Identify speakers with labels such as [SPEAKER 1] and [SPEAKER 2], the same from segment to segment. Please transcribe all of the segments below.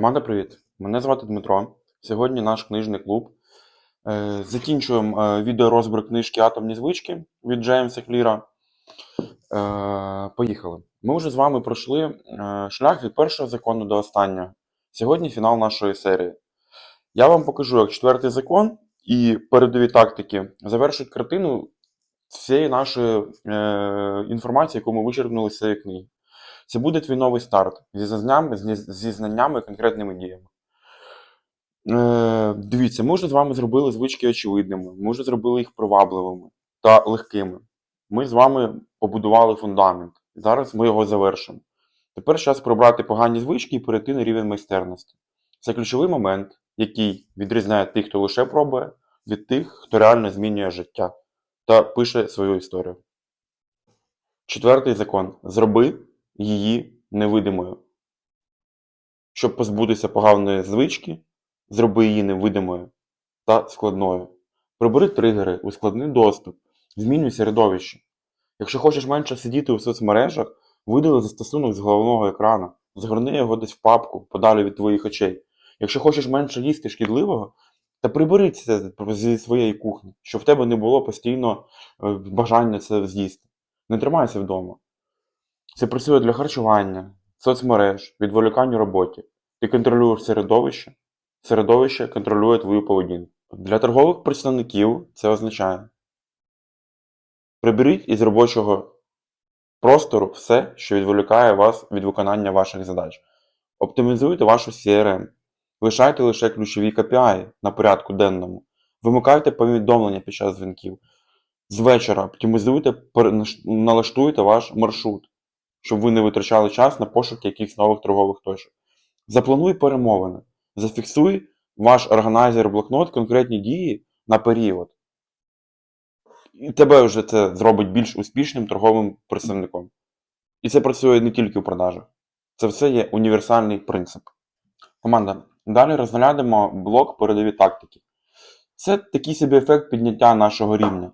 [SPEAKER 1] Команда, привіт! Мене звати Дмитро. Сьогодні наш книжний клуб. Е, Закінчуємо е, відеорозбір книжки Атомні звички від Джеймса Кліра. Е, Поїхали. Ми вже з вами пройшли шлях від першого закону до останнього. Сьогодні фінал нашої серії. Я вам покажу, як четвертий закон і передові тактики завершують картину всієї нашої інформації, яку ми вичерпнули з цієї книги. Це буде твій новий старт зі знаннями, зі, знаннями і конкретними діями. Е, дивіться, ми вже з вами зробили звички очевидними, ми вже зробили їх привабливими та легкими. Ми з вами побудували фундамент. Зараз ми його завершимо. Тепер час прибрати погані звички і перейти на рівень майстерності. Це ключовий момент, який відрізняє тих, хто лише пробує, від тих, хто реально змінює життя та пише свою історію. Четвертий закон. Зроби її невидимою. Щоб позбутися поганої звички, зроби її невидимою та складною. Прибери тригери, ускладни доступ, змінюй середовище. Якщо хочеш менше сидіти у соцмережах, видали застосунок з головного екрану, згорни його десь в папку, подалі від твоїх очей. Якщо хочеш менше їсти шкідливого, та прибери це зі своєї кухні, щоб в тебе не було постійно е, бажання це з'їсти. Не тримайся вдома. Це працює для харчування, соцмереж, відволікань у роботі. Ти контролюєш середовище, середовище контролює твою поведінку. Для торгових представників це означає приберіть із робочого простору все, що відволікає вас від виконання ваших задач. Оптимізуйте вашу CRM. Лишайте лише ключові KPI на порядку денному. Вимикайте повідомлення під час дзвінків. З вечора оптимізуйте, налаштуйте ваш маршрут щоб ви не витрачали час на пошук якихось нових торгових точок. Заплануй перемовини. Зафіксуй ваш органайзер-блокнот конкретні дії на період. І тебе вже це зробить більш успішним торговим представником. І це працює не тільки у продажах. Це все є універсальний принцип. Команда. Далі розглянемо блок передові тактики. Це такий собі ефект підняття нашого рівня.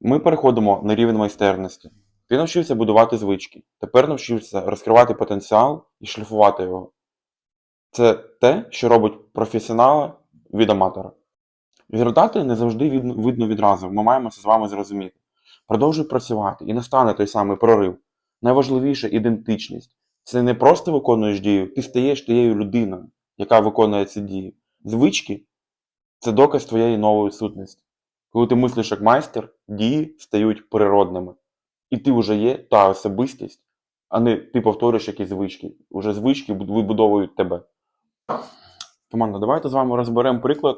[SPEAKER 1] Ми переходимо на рівень майстерності. Ти навчився будувати звички. Тепер навчився розкривати потенціал і шліфувати його. Це те, що робить професіонала від аматора. Результати не завжди видно, відразу. Ми маємо це з вами зрозуміти. Продовжуй працювати і настане той самий прорив. Найважливіше ідентичність. Це не просто виконуєш дію, ти стаєш тією людиною, яка виконує ці дії. Звички це доказ твоєї нової сутності. Коли ти мислиш як майстер, дії стають природними. І ти вже є та особистість, а не ти повторюєш якісь звички. Уже звички вибудовують тебе. Команда, давайте з вами розберемо приклад.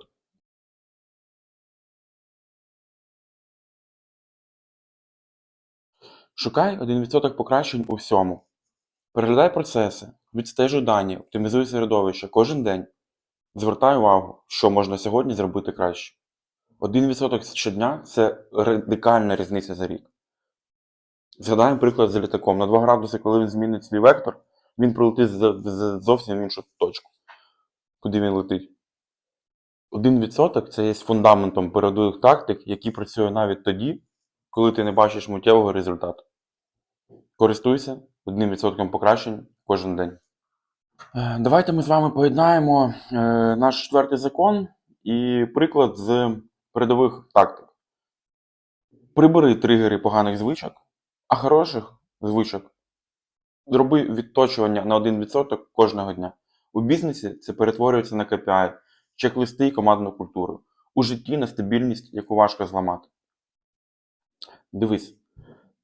[SPEAKER 1] Шукай 1% покращень у всьому. Переглядай процеси, відстежуй дані, оптимізуй середовище кожен день. Звертай увагу, що можна сьогодні зробити краще. 1% щодня це радикальна різниця за рік. Згадаємо приклад з літаком. На 2 градуси, коли він змінить свій вектор, він прилетить зовсім іншу точку, куди він летить. 1% це є фундаментом передових тактик, які працюють навіть тоді, коли ти не бачиш миттєвого результату. Користуйся 1% покращень кожен день. Е, Давайте ми з вами поєднаємо е, наш четвертий закон і приклад з передових тактик. Прибери тригери поганих звичок, а хороших звичок зроби відточування на 1% кожного дня. У бізнесі це перетворюється на KPI, чек-листи і командну культуру. У житті на стабільність, яку важко зламати. Дивись,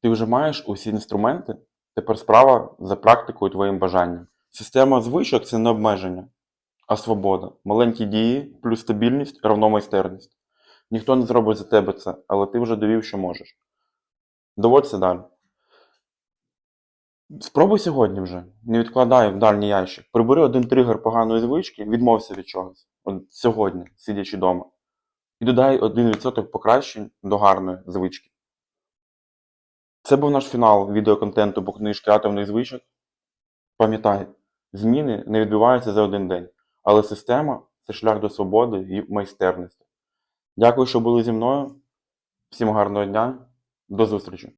[SPEAKER 1] ти вже маєш усі інструменти, тепер справа за практикою твоїм бажанням. Система звичок це не обмеження, а свобода. Маленькі дії плюс стабільність равно майстерність. Ніхто не зробить за тебе це, але ти вже довів, що можеш. Доводься далі. Спробуй сьогодні вже. Не відкладай в дальній ящик. Прибери один тригер поганої звички, відмовся від чогось. От сьогодні, сидячи вдома. І додай 1% покращень до гарної звички. Це був наш фінал відеоконтенту по книжки атомних звичок. Пам'ятай, зміни не відбуваються за один день, але система це шлях до свободи і майстерності. Дякую, що були зі мною. Всім гарного дня. До зустрічі!